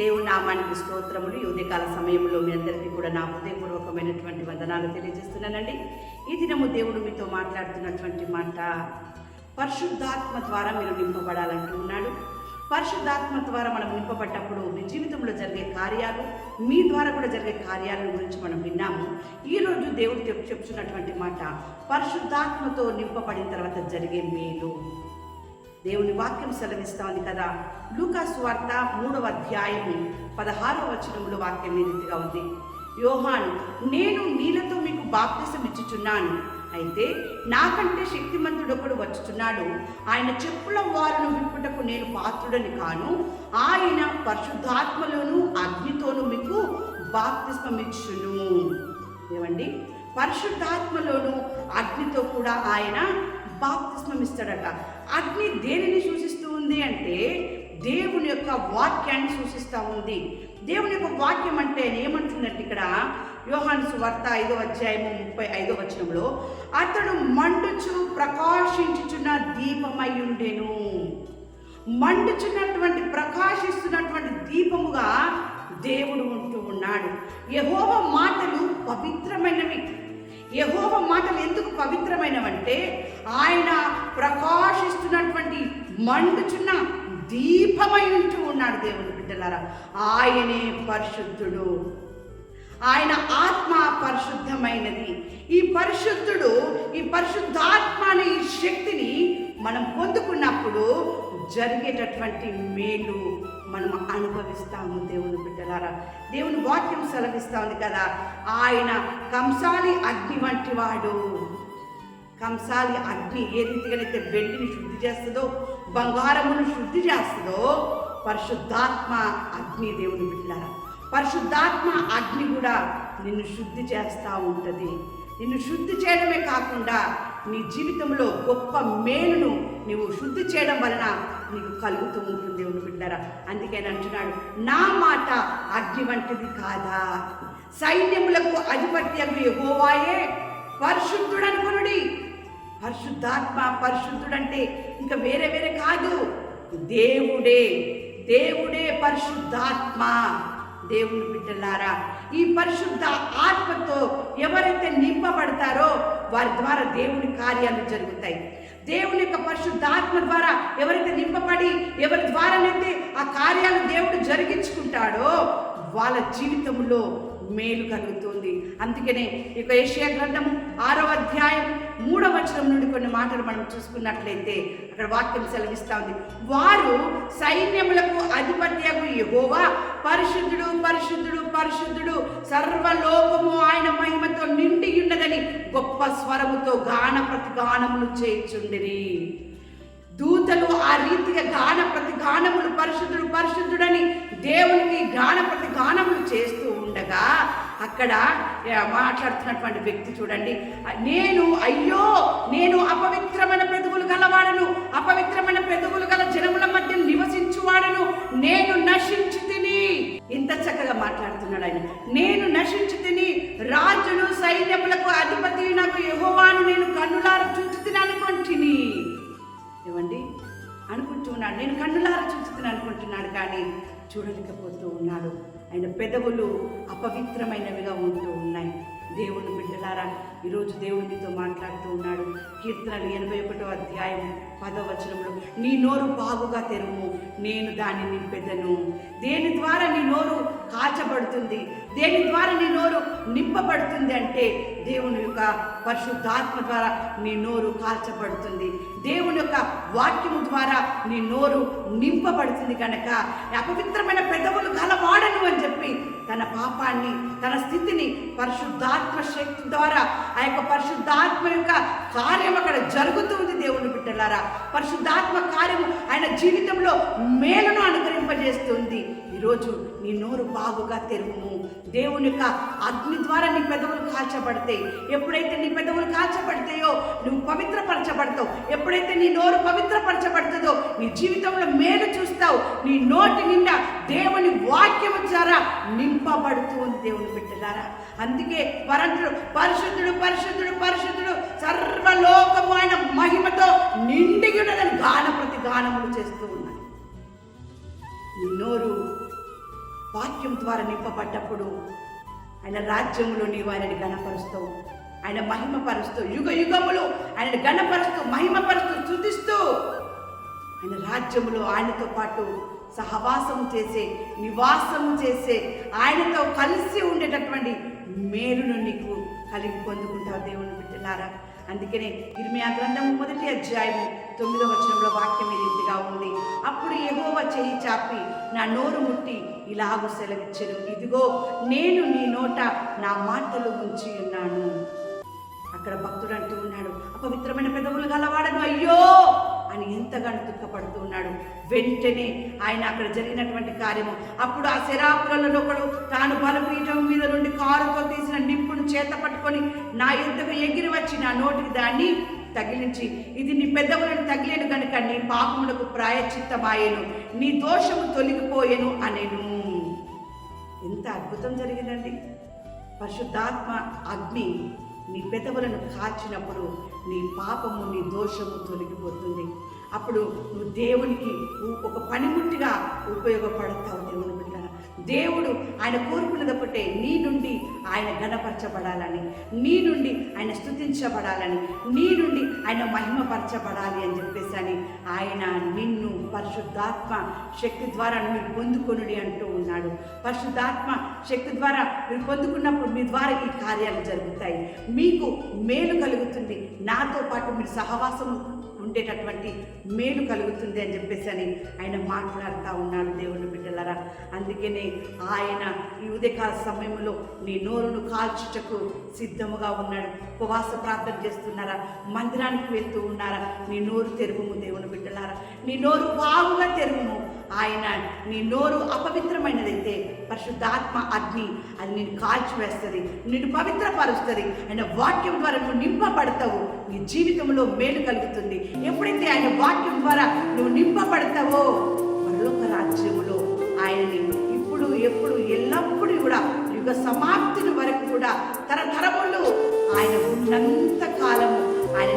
దేవుని నామానికి స్తోత్రములు. ఈ సమయంలో మీ అందరికీ కూడా నా హృదయపూర్వకమైనటువంటి వందనాలు తెలియజేస్తున్నానండి. ఈ దినము దేవుడు మీతో మాట్లాడుతున్నటువంటి మాట పరిశుద్ధాత్మ ద్వారా మీరు నింపబడాలంటూ ఉన్నాడు. పరిశుద్ధాత్మ ద్వారా మనం నింపబడ్డప్పుడు మీ జీవితంలో జరిగే కార్యాలు మీ ద్వారా కూడా జరిగే కార్యాల గురించి మనం విన్నాము. ఈరోజు దేవుడు చెప్ చెప్తున్నటువంటి మాట పరిశుద్ధాత్మతో నింపబడిన తర్వాత జరిగే మేలు. దేవుని వాక్యం సెలవిస్తోంది కదా. లూకాస్ వార్త మూడవ అధ్యాయము పదహారవ వచనంలో వాక్యం ఈ రీతిగా ఉంది. యోహాన్ నేను నీళ్ళతో మీకు బాప్తిసం ఇచ్చుచున్నాను. అయితే నాకంటే శక్తిమంతుడు ఒకడు వచ్చుచున్నాడు. ఆయన చెప్పుల వారును విప్పుటకు నేను పాత్రుడని కాను. ఆయన పరిశుద్ధాత్మలోను అగ్నితోను మీకు బాప్తిస్మమిచ్చును ఏమండి? పరిశుద్ధాత్మలోను అగ్నితో కూడా ఆయన బాప్తిస్మమిస్తాడట అగ్ని దేనిని సూచిస్తూ ఉంది అంటే దేవుని యొక్క వాక్యాన్ని సూచిస్తూ ఉంది. దేవుని యొక్క వాక్యం అంటే ఏమంటుందంటే ఇక్కడ యోహాను సువార్త ఐదో అధ్యాయము ముప్పై ఐదో వచనంలో అతడు మండుచు ప్రకాశించుచున్న దీపమై ఉండెను. మండుచున్నటువంటి ప్రకాశిస్తున్నటువంటి దీపముగా దేవుడు ఉంటూ ఉన్నాడు. యహోవ మాటలు పవిత్రమైనవి. యహోవ మాటలు ఎందుకు పవిత్రమైనవంటే ఆయన ప్రకాశిస్తున్నటువంటి మండుచున్న దీపమై ఉంటూ ఉన్నాడు దేవుని బిడ్డలారా. ఆయనే పరిశుద్ధుడు. ఆయన ఆత్మ పరిశుద్ధమైనది. ఈ పరిశుద్ధుడు ఈ పరిశుద్ధాత్మ అనే ఈ శక్తిని మనం పొందుకున్నప్పుడు జరిగేటటువంటి మేలు. మనం అనుభవిస్తాము దేవుని బిడ్డలారా. దేవుని వాక్యం సెలవిస్తా ఉంది కదా ఆయన కంసాలి అగ్ని వంటి వాడు. కంసాలి అగ్ని ఏ రీతిగానైతే వెండిని శుద్ధి చేస్తుందో బంగారమును శుద్ధి చేస్తుందో పరిశుద్ధాత్మ అగ్ని దేవుని బిడ్డలారా. పరిశుద్ధాత్మ అగ్ని కూడా నిన్ను శుద్ధి చేస్తూ ఉంటుంది. నిన్ను శుద్ధి చేయడమే కాకుండా నీ జీవితంలో గొప్ప మేలును నీవు శుద్ధి చేయడం వలన నీకు కలుగుతూ ఉంటుంది దేవుని బిడ్డారా. అందుకే అంటున్నాడు నా మాట అగ్ని వంటిది కాదా? సైన్యములకు అధిపత్యం యెహోవాయే పరిశుద్ధుడు అనుకునుడి పరిశుద్ధాత్మ పరిశుద్ధుడంటే ఇంకా వేరే వేరే కాదు. దేవుడే దేవుడే పరిశుద్ధాత్మ. దేవుని బిడ్డలారా ఈ పరిశుద్ధ ఆత్మతో ఎవరైతే నింపబడతారో వారి ద్వారా దేవుని కార్యాలు జరుగుతాయి. దేవుని యొక్క పరిశుద్ధ ఆత్మ ద్వారా ఎవరైతే నింపబడి ఎవరి ద్వారానైతే ఆ కార్యాలు దేవుడు జరిగించుకుంటాడో వాళ్ళ జీవితంలో మేలు కలుగుతుంది. అందుకనే ఇక ఏషియా గ్రంథం ఆరవ అధ్యాయం మూడవ వచనం నుండి కొన్ని మాటలు మనం చూసుకున్నట్లయితే అక్కడ వాక్యం సెలవిస్తా ఉంది. వారు సైన్యములకు అధిపత్యకు ఎగోవా పరిశుద్ధుడు పరిశుద్ధుడు పరిశుద్ధుడు సర్వలోకము ఆయన మహిమతో నిండి ఉన్నదని గొప్ప స్వరముతో గాన ప్రతి గానములు చేయుచుండిరి. దూతలు ఆ రీతిగా గాన ప్రతి గానములు పరిశుద్ధుడు పరిశుద్ధుడని దేవునికి గాన ప్రతిగానములు చేస్తూ ఉండగా అక్కడ మాట్లాడుతున్నటువంటి వ్యక్తి చూడండి. నేను అయ్యో నేను అపవిత్రమైన పెదవులు గలవాడను. అపవిత్రమైన పెదవులు గల జనముల మధ్య నివసించువాడను. నేను నశించి తిని. ఇంత చక్కగా మాట్లాడుతున్నాడు ఆయన. నేను నశించి తిని రాజులు సైన్యములకు అధిపతి నాకు యహోవాను నేను కన్నులార చూచి తిని అనుకుంటుని ఏమండి? అనుకుంటున్నాడు నేను కన్నులారా చూస్తున్నాను అనుకుంటున్నాడు కానీ చూడలేకపోతూ ఉన్నాడు. ఆయన పెదవులు అపవిత్రమైనవిగా ఉంటూ ఉన్నాయి. దేవుని బిడ్డలారా ఈరోజు దేవుడు నీతో మాట్లాడుతూ ఉన్నాడు. కీర్తనలు ఎనభై ఒకటో అధ్యాయం పదో వచనంలో నీ నోరు బాగుగా తెరుము నేను దాన్ని నింపెదను దేని ద్వారా నీ నోరు కాచబడుతుంది? దేని ద్వారా నీ నోరు నింపబడుతుంది అంటే దేవుని యొక్క పరిశుద్ధాత్మ ద్వారా నీ నోరు కాల్చబడుతుంది. దేవుని యొక్క వాక్యము ద్వారా నీ నోరు నింపబడుతుంది కనుక అపవిత్రమైన పెదవులు కలవాడను అని చెప్పి తన పాపాన్ని తన స్థితిని పరిశుద్ధాత్మ శక్తి ద్వారా ఆ యొక్క పరిశుద్ధాత్మ యొక్క కార్యం అక్కడ జరుగుతుంది దేవుని బిడ్డలారా. పరిశుద్ధాత్మ కార్యము ఆయన జీవితంలో మేలును అనుకరింపజేస్తుంది ఈరోజు నీ నోరు బాగుగా తెరువును దేవుని యొక్క అగ్ని ద్వారా నీ పెదవులు కాల్చబడతాయి. ఎప్పుడైతే నీ పెదవులు కాల్చబడతాయో నువ్వు పవిత్రపరచబడతావు. ఎప్పుడైతే నీ నోరు పవిత్రపరచబడుతుందో నీ జీవితంలో మేలు చూస్తావు. నీ నోటి నిండా దేవుని వాక్యము ద్వారా నింపబడుతూ ఉంది దేవుని బిడ్డలారా. అందుకే పరంతుడు పరిశుద్ధుడు పరిశుద్ధుడు పరిశుద్ధుడు సర్వలోకము ఆయన మహిమతో నిండిగి ఉన్నదని గాన ప్రతి గానములు చేస్తూ ఉన్నాయి నోరు వాక్యం ద్వారా నింపబడ్డప్పుడు ఆయన రాజ్యంలో నీవు ఆయనని గణపరుస్తావు ఆయన మహిమపరుస్తూ యుగ యుగములు ఆయన గణపరుస్తూ మహిమపరుస్తూ చూపిస్తూ ఆయన రాజ్యములో ఆయనతో పాటు సహవాసము చేసే నివాసము చేసే ఆయనతో కలిసి ఉండేటటువంటి మేలును నీకు కలిగి పొందుకుంటావు దేవుని బిడ్డలారా. అందుకనే ఇర్మియా గ్రంథం మొదటి అధ్యాయము తొమ్మిదవ వచనంలో వాక్యం ఈ రీతిగా ఉంది. అప్పుడు ఎగోవ చేయి చాపి నా నోరు ముట్టి ఇలాగు సెలవిచ్చెను. ఇదిగో నేను నీ నోట నా మాటలు ఉంచి ఉన్నాను. అక్కడ భక్తుడు అంటూ ఉన్నాడు అపవిత్రమైన పెదవులు గలవాడను అయ్యో! అని ఎంతగానో దుఃఖపడుతూ ఉన్నాడు. వెంటనే ఆయన అక్కడ జరిగినటువంటి కార్యము అప్పుడు ఆ శరాపులలో ఒకడు తాను బలపీఠం మీద నుండి కారుతో తీసిన నిప్పు చేత పట్టుకొని నా యుద్ధకు ఎగిరి వచ్చి నా నోటికి దాన్ని తగిలించి ఇది నీ పెద్దవులను తగిలేను కనుక నీ పాపములకు ప్రాయచిత్తమాయెను నీ దోషము తొలగిపోయేను అనేను. ఎంత అద్భుతం జరిగిందండి. పరిశుద్ధాత్మ అగ్ని నీ పెదవులను కాచినప్పుడు నీ పాపము నీ దోషము తొలగిపోతుంది. అప్పుడు నువ్వు దేవునికి ఒక పనిముట్టిగా ఉపయోగపడతావు దేవుని బిడ్డ. దేవుడు ఆయన కోరుకున్నది ఒకటే నీ నుండి ఆయన గణపరచబడాలని నీ నుండి ఆయన స్థుతించబడాలని నీ నుండి ఆయన మహిమపరచబడాలి అని చెప్పేసి అని ఆయన నిన్ను పరిశుద్ధాత్మ శక్తి ద్వారా మీరు పొందుకొనుడి అంటూ ఉన్నాడు. పరిశుద్ధాత్మ శక్తి ద్వారా మీరు పొందుకున్నప్పుడు మీ ద్వారా ఈ కార్యాలు జరుగుతాయి. మీకు మేలు కలుగుతుంది. నాతో పాటు మీరు సహవాసం ఉండేటటువంటి మేలు కలుగుతుంది అని చెప్పేసి అని ఆయన మాట్లాడుతూ ఉన్నాడు దేవుని బిడ్డలరా. అందుకనే ఆయన ఈ ఉదయకాల సమయంలో నీ నోరును కాల్చుటకు సిద్ధముగా ఉన్నాడు. ఉపవాస ప్రార్థన చేస్తున్నారా? మందిరానికి వెళ్తూ ఉన్నారా? నీ నోరు తెరుగుము దేవుని బిడ్డలారా. నీ నోరు బాగుగా తెరుగుము ఆయన నీ నోరు అపవిత్రమైనదైతే పరిశుద్ధాత్మ అగ్ని అది నేను కాల్చివేస్తుంది నిన్ను పవిత్రపరుస్తుంది. ఆయన వాక్యం ద్వారా నువ్వు నింపబడతావు. నీ జీవితంలో మేలు కలుగుతుంది. ఎప్పుడైతే ఆయన వాక్యం ద్వారా నువ్వు నింపబడతావో మరొక రాజ్యములో ఆయనని ఇప్పుడు ఎప్పుడు ఎల్లప్పుడూ కూడా యుగ సమాప్తిని వరకు కూడా తరతరములు ఆయన ఉన్నంత కాలము ఆయన